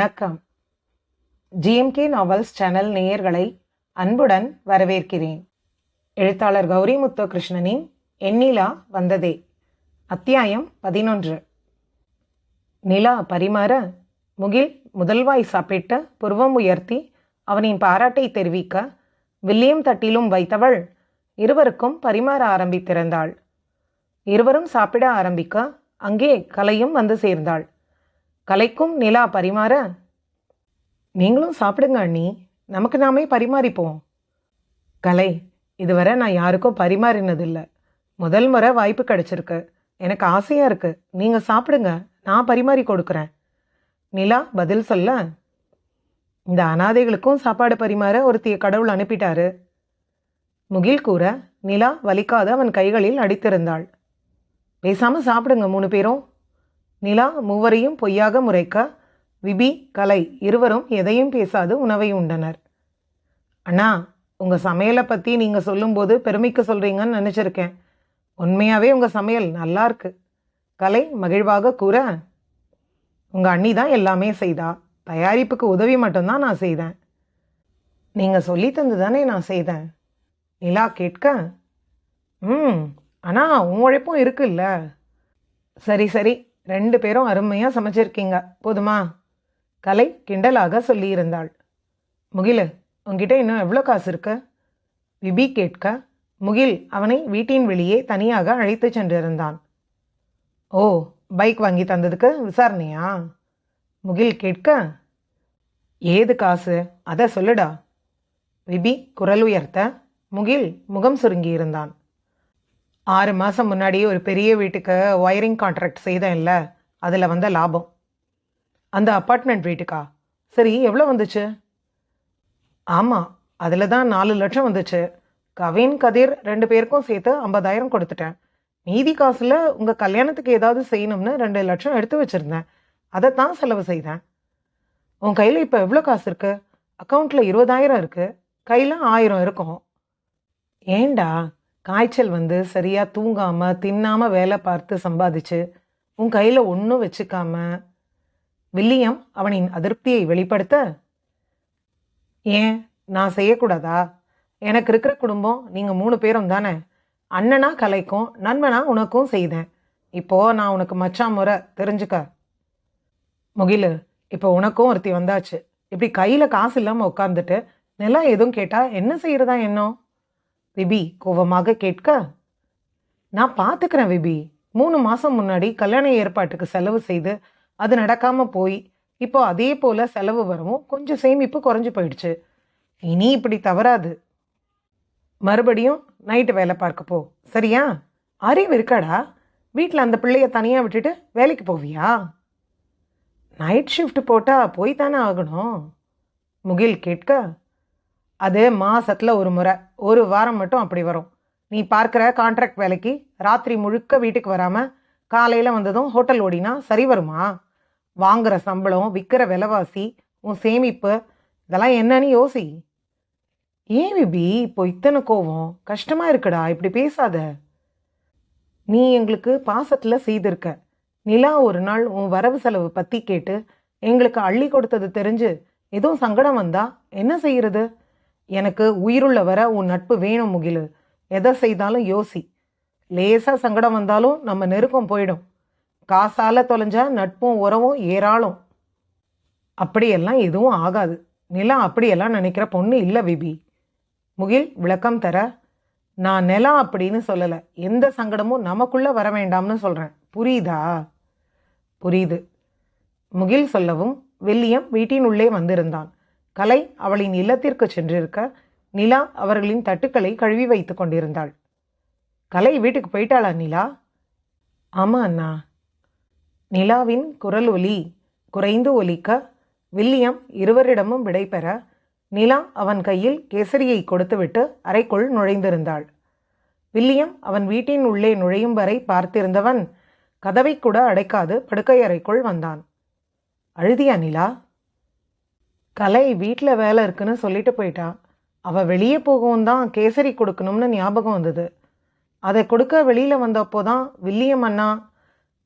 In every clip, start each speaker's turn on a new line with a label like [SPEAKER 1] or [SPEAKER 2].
[SPEAKER 1] வணக்கம். GMK novels channel நேயர்களை அன்புடன் வரவேற்கிறேன். எழுத்தாளர் கௌரி முத்து கிருஷ்ணனின் எண்ணிலா வந்ததே. அத்தியாயம் பதினொன்று. நிலா பரிமாற முகில் முதல்வாய் சாப்பிட்டு புருவம் உயர்த்தி அவனின் பாராட்டை தெரிவிக்க வில்லியம் தட்டிலும் வைத்தவள் இருவருக்கும் பரிமாற ஆரம்பித்திருந்தாள். இருவரும் சாப்பிட ஆரம்பிக்க அங்கே கலையும் வந்து சேர்ந்தாள். கலைக்கும் நிலா பரிமாற. நீங்களும் சாப்பிடுங்க அண்ணி. நமக்கு நாமே பரிமாறிப்போம். கலை இதுவரை நான் யாருக்கும் பரிமாறினதில்லை. முதல் முறை வாய்ப்பு கிடைச்சிருக்கு. எனக்கு ஆசையாக இருக்குது நீங்கள் சாப்பிடுங்க. நான் பரிமாறி கொடுக்குறேன். நிலா பதில் சொல்ல. இந்த அனாதைகளுக்கும் சாப்பாடு பரிமாற ஒருத்திய கடவுள் அனுப்பிட்டாரு. முகில் கூற நிலா வலிக்காத அவன் கைகளில் அடித்திருந்தாள். பேசாமல் சாப்பிடுங்க மூணு பேரும். நிலா மூவரையும் பொய்யாக முறைக்க விபி கலை இருவரும் எதையும் பேசாது உணவை உண்டனர். அண்ணா உங்கள் சமையலை பற்றி நீங்கள் சொல்லும்போது பெருமைக்கு சொல்கிறீங்கன்னு நினச்சிருக்கேன். உண்மையாகவே உங்கள் சமையல் நல்லா இருக்கு. கலை மகிழ்வாக கூற உங்கள் அண்ணி தான் எல்லாமே செய்தா? தயாரிப்புக்கு உதவி மட்டும்தான் நான் செய்தேன். நீங்கள் சொல்லி தந்து தானே நான் செய்தேன். நிலா கேட்க ம் ஆனால் உன் உழைப்பும் இருக்குல்ல. சரி சரி ரெண்டு பேரும் அருமையாக சமைச்சிருக்கீங்க. போதுமா? கலை கிண்டலாக சொல்லியிருந்தாள். முகிலு உங்ககிட்ட இன்னும் எவ்வளோ காசு இருக்கு? விபி கேட்க முகில் அவனை வீட்டின் வெளியே தனியாக அழைத்து சென்றிருந்தான். ஓ பைக் வாங்கி தந்ததுக்கு விசாரணையா? முகில் கேட்க ஏது காசு? அதை சொல்லுடா. விபி குரல் உயர்த்த முகில் முகம் சுருங்கி இருந்தான் ஆறு மாதம் முன்னாடி ஒரு பெரிய வீட்டுக்கு ஒயரிங் கான்ட்ராக்ட் இல்லை அதில் வந்த லாபம். அந்த அப்பார்ட்மெண்ட் வீட்டுக்கா? சரி எவ்வளோ வந்துச்சு? ஆமாம் அதில் தான் நாலு லட்சம் வந்துச்சு. கவின் கதிர் ரெண்டு பேருக்கும் சேர்த்து ஐம்பதாயிரம் கொடுத்துட்டேன். மீதி காசில் உங்கள் கல்யாணத்துக்கு ஏதாவது செய்யணும்னு ரெண்டு லட்சம் எடுத்து வச்சுருந்தேன். அதை தான் செலவு செய்தேன். உன் கையில் இப்போ எவ்வளோ காசு இருக்குது அக்கௌண்ட்டில் இருபதாயிரம் இருக்குது கையில் ஆயிரம் இருக்கும். ஏண்டா? காய்ச்சல் வந்து சரியாக தூங்காமல் தின்னாமல் வேலை பார்த்து சம்பாதிச்சு உன் கையில் ஒன்றும் வச்சுக்காம வில்லியம் அவனின் அதிருப்தியை வெளிப்படுத்த? ஏன்? நான் செய்யக்கூடாதா? எனக்கு இருக்கிற குடும்பம் நீங்கள் மூணு பேரும் தானே. அண்ணனா கலைக்கும் நண்பனா உனக்கும் செய்தேன். இப்போ நான் உனக்கு மச்சான் முறை தெரிஞ்சுக்க. முகிலு இப்போ உனக்கும் ஒருத்தி வந்தாச்சு. இப்படி கையில் காசு இல்லாமல் உட்காந்துட்டு நிலம் எதுவும் கேட்டால் என்ன செய்கிறதா என்னோ விபி கோபமாக கேட்க நான் பார்த்துக்கிறேன் விபி. மூணு மாதம் முன்னாடி கல்யாண ஏற்பாட்டுக்கு செலவு செய்து அது நடக்காமல் போய் இப்போ அதே போல் செலவு வரவும் கொஞ்சம் சேமிப்பு குறைஞ்சு போயிடுச்சு. இனி இப்படி தவறாது. மறுபடியும் நைட்டு வேலை பார்க்க போ. சரியா? அறிவு இருக்காடா? வீட்டில் அந்த பிள்ளைய தனியாக விட்டுட்டு வேலைக்கு போவியா? நைட் ஷிஃப்ட் போட்டால் போய் தானே ஆகணும் முகில் கேட்க அது மாதத்தில் ஒரு முறை. ஒரு வாரம் மட்டும் அப்படி வரும். நீ பார்க்குற கான்ட்ராக்ட் வேலைக்கு ராத்திரி முழுக்க வீட்டுக்கு வராமல் காலையில் வந்ததும் ஹோட்டல் ஓடினா சரி வருமா? வாங்குகிற சம்பளம் விற்கிற விலைவாசி உன் சேமிப்பு இதெல்லாம் என்னன்னு யோசி. ஏன் விபி? இப்போ இத்தனை கோவம். கஷ்டமாக இருக்குடா. இப்படி பேசாத. நீ எங்களுக்கு பாசத்தில் செய்திருக்க. நிலா ஒரு நாள் உன் வரவு செலவு பற்றி கேட்டு எங்களுக்கு அள்ளி கொடுத்தது தெரிஞ்சு எதுவும் சங்கடம் வந்தா என்ன செய்கிறது எனக்கு உயிருள்ள வர உன் நட்பு வேணும் முகிலு. எதை செய்தாலும் யோசி. லேசாக சங்கடம் வந்தாலும் நம்ம நெருக்கம் போயிடும். காசால தொலைஞ்சா நட்பும் உறவும் ஏராளம். அப்படியெல்லாம் எதுவும் ஆகாது. நிலா அப்படியெல்லாம் நினைக்கிற பொண்ணு இல்லை விபி. முகில் விளக்கம் தர நான் நிலா அப்படின்னு சொல்லலை. எந்த சங்கடமும் நமக்குள்ளே வர வேண்டாம்னு சொல்கிறேன் புரியுதா? புரியுது. முகில் சொல்லவும் வில்லியம் வீட்டின் உள்ளே வந்திருந்தான். கலை அவளின் இல்லத்திற்கு சென்றிருக்க நிலா அவர்களின் தட்டுக்களை கழுவி வைத்து கொண்டிருந்தாள். கலை வீட்டுக்கு போயிட்டாளா நிலா? ஆமாம் அண்ணா. நிலாவின் குரல் ஒலி குறைந்து ஒலிக்க வில்லியம் இருவரிடமும் விடைபெற நிலா அவன் கையில் கேசரியை கொடுத்துவிட்டு அறைக்குள் நுழைந்திருந்தாள். வில்லியம் அவன் வீட்டின் உள்ளே நுழையும் வரை பார்த்திருந்தவன் கதவை கூட அடைக்காது படுக்கை அறைக்குள் வந்தான். அழுதியா நிலா? கலை வீட்டில் வேலை இருக்குன்னு சொல்லிட்டு போயிட்டா அவள் வெளியே போகவும் தான் கேசரி கொடுக்கணும்னு ஞாபகம் வந்தது. அதை கொடுக்க வெளியில் வந்தப்போ தான் வில்லியம் அண்ணா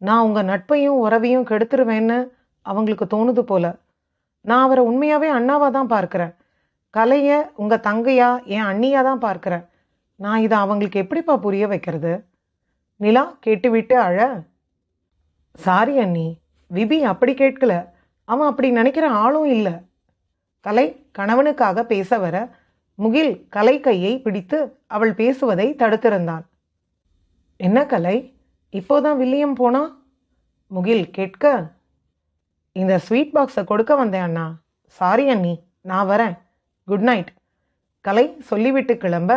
[SPEAKER 1] நான் உங்கள் நட்பையும் உறவையும் கெடுத்துருவேன்னு அவங்களுக்கு தோணுது போல. நான் அவரை உண்மையாகவே அண்ணாவாக தான் பார்க்குறேன். கலையை உங்கள் தங்கையா என் அண்ணியாக தான் பார்க்குறேன். நான் இதை அவங்களுக்கு எப்படிப்பா புரிய வைக்கிறது? நிலா கேட்டுவிட்டு அழ சாரி அண்ணி விபி அப்படி கேட்கல. அவன் அப்படி நினைக்கிற ஆளும் இல்லை. கலை கணவனுக்காக பேச வர முகில் கலை கையை பிடித்து அவள் பேசுவதை தடுத்திருந்தான். என்ன கலை? இப்போதான் வில்லியம் போனா? முகில் கேட்க இந்த ஸ்வீட் பாக்ஸை கொடுக்க வந்தேன் அண்ணா. சாரி அண்ணி நான் வரேன். Good night. கலை சொல்லிவிட்டு கிளம்ப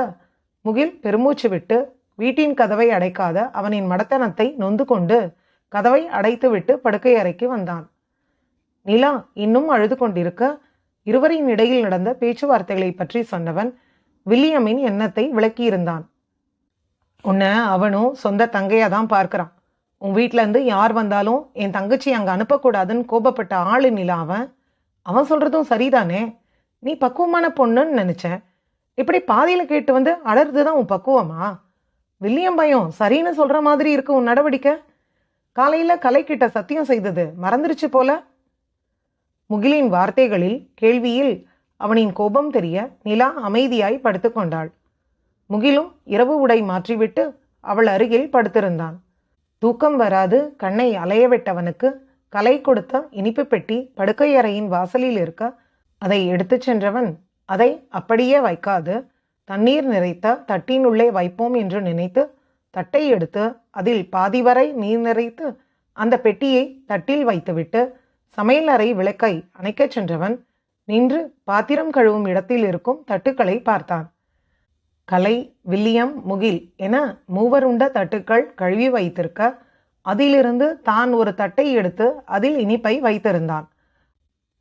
[SPEAKER 1] முகில் பெருமூச்சு விட்டு வீட்டின் கதவை அடைக்காத அவனின் மடத்தனத்தை நொந்து கொண்டு கதவை அடைத்துவிட்டு படுக்கை அறைக்கு வந்தான். நிலா இன்னும் அழுது கொண்டிருக்க இருவரின் இடையில் நடந்த பேச்சுவார்த்தைகளை பற்றி சொன்னவன் வில்லியமின் எண்ணத்தை விளக்கியிருந்தான். உன்னை அவனும் சொந்த தங்கையாக தான் பார்க்குறான். உன் வீட்டிலேருந்து யார் வந்தாலும் என் தங்கச்சி அங்கே அனுப்பக்கூடாதுன்னு கோபப்பட்ட ஆளு நிலா அவன். அவன் சொல்கிறதும் சரிதானே? நீ பக்குவமான பொண்ணுன்னு நினச்சேன். இப்படி பாதியில் கேட்டு வந்து அலறது தான் உன் பக்குவமா? வில்லியம் பயம் சரின்னு சொல்கிற மாதிரி இருக்கு உன் நடவடிக்கை. காலையில் கலைக்கிட்ட சத்தியம் செய்தது மறந்துருச்சு போல முகிலின் வார்த்தைகளில் கேள்வியில் அவனின் கோபம் தெரிய நிலா அமைதியாய் படுத்துக்கொண்டாள் முகிலும் இரவு உடை மாற்றிவிட்டு அவள் அருகில் படுத்திருந்தான். தூக்கம் வராது கண்ணை அலையவிட்டவனுக்கு கலை கொடுத்த இனிப்பு பெட்டி படுக்கையறையின் வாசலில் இருக்க அதை எடுத்துச் சென்றவன் அதை அப்படியே வைக்காது. தண்ணீர் நிறைத்த தட்டினுள்ளே வைப்போம் என்று நினைத்து தட்டை எடுத்து அதில் பாதி வரை நீர் நிறைத்து அந்த பெட்டியை தட்டில் வைத்துவிட்டு சமையலறை விளக்கை அணைக்கச் சென்றவன் நின்று பாத்திரம் கழுவும் இடத்தில் இருக்கும் தட்டுக்களை பார்த்தான். கலை வில்லியம் முகில் என மூவருண்ட தட்டுக்கள் கழுவி வைத்திருக்க அதிலிருந்து தான் ஒரு தட்டை எடுத்து அதில் இனிப்பை வைத்திருந்தான்.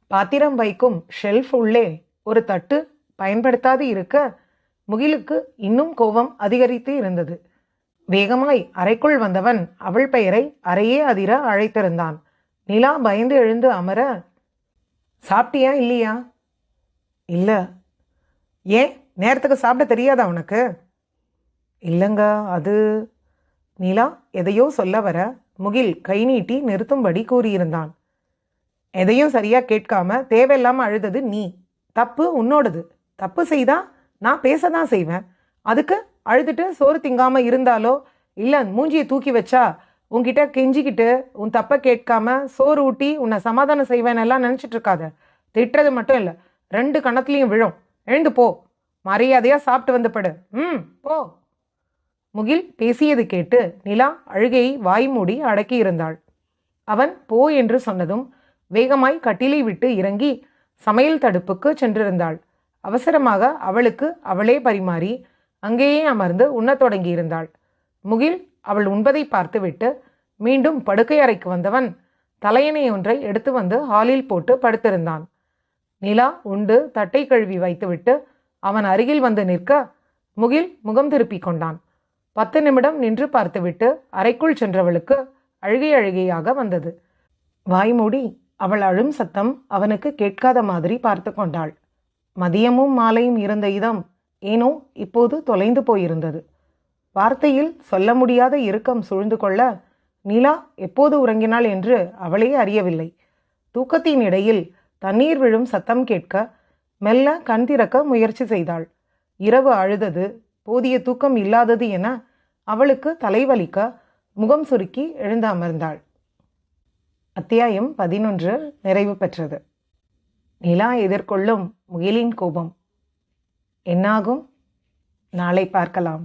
[SPEAKER 1] பாத்திரம் வைக்கும் ஷெல்ஃப் உள்ளே ஒரு தட்டு பயன்படுத்தாது இருக்க முகிலுக்கு இன்னும் கோபம் அதிகரித்து இருந்தது. வேகமாய் அறைக்குள் வந்தவன் அவள் பெயரை அறையே அதிர அழைத்திருந்தான். நிலா பயந்து எழுந்து அமர சாப்பிட்டியா இல்லையா? இல்லை. ஏன்? நேரத்துக்கு சாப்பிட தெரியாதா உனக்கு? இல்லைங்க அது நிலா எதையோ சொல்ல வர முகில் கை நீட்டி நிறுத்தும்படி கூறியிருந்தான். எதையும் சரியா கேட்காம தேவையில்லாமல் அழுதது நீ. தப்பு உன்னோடது. தப்பு செய்தா நான் பேச தான் செய்வேன். அதுக்கு அழுதுட்டு சோறு திங்காமல் இருந்தாலோ இல்லை மூஞ்சியை தூக்கி வச்சா உன்கிட்ட கெஞ்சிக்கிட்டு உன் தப்பை கேட்காம சோறு ஊட்டி உன்னை சமாதானம் செய்வேன் எல்லாம் நினச்சிட்டு இருக்காத திட்டுறது மட்டும் இல்லை ரெண்டு கணத்துலையும் விழும். எழுந்து போ. மரியாதையாக சாப்பிட்டு வந்து படு. ம் போ. முகில் பேசியது கேட்டு நிலா அழுகையை வாய் மூடி அடக்கி இருந்தாள். அவன் போ என்று சொன்னதும் வேகமாய் கட்டிலை விட்டு இறங்கி சமையல் தடுப்புக்கு சென்றிருந்தாள். அவசரமாக அவளுக்கு அவளே பரிமாறி அங்கேயே அமர்ந்து உண்ணத் தொடங்கியிருந்தாள். முகில் அவள் உண்பதை பார்த்துவிட்டு மீண்டும் படுக்கை அறைக்கு வந்தவன் தலையணை ஒன்றை எடுத்து வந்து ஹாலில் போட்டு படுத்திருந்தான். நிலா உண்டு தட்டை கழுவி வைத்துவிட்டு அவன் அருகில் வந்து நிற்க முகில் முகம் திருப்பிக் கொண்டான். பத்து நிமிடம் நின்று பார்த்துவிட்டு அறைக்குள் சென்றவளுக்கு அழுகை அழுகையாக வந்தது. வாய்மூடி அவள் அழும் சத்தம் அவனுக்கு கேட்காத மாதிரி பார்த்து கொண்டாள். மதியமும் மாலையும் இருந்த இதம் ஏனோ இப்போது தொலைந்து போயிருந்தது. வார்த்தையில் சொல்ல முடியாத இறுக்கம் சூழ்ந்து கொள்ள நிலா எப்போது உறங்கினாள் என்று அவளே அறியவில்லை. தூக்கத்தின் இடையில் தண்ணீர் விழும் சத்தம் கேட்க மெல்ல கண் திறக்க முயற்சி செய்தாள். இரவு அழுதது போதிய தூக்கம் இல்லாதது என அவளுக்கு தலைவலிக்க முகம் சுருக்கி எழுந்து அமர்ந்தாள் அத்தியாயம் பதினொன்று நிறைவு பெற்றது. நிலா எதிர்கொள்ளும் முகிலின் கோபம். என்னாகும்? நாளை பார்க்கலாம்.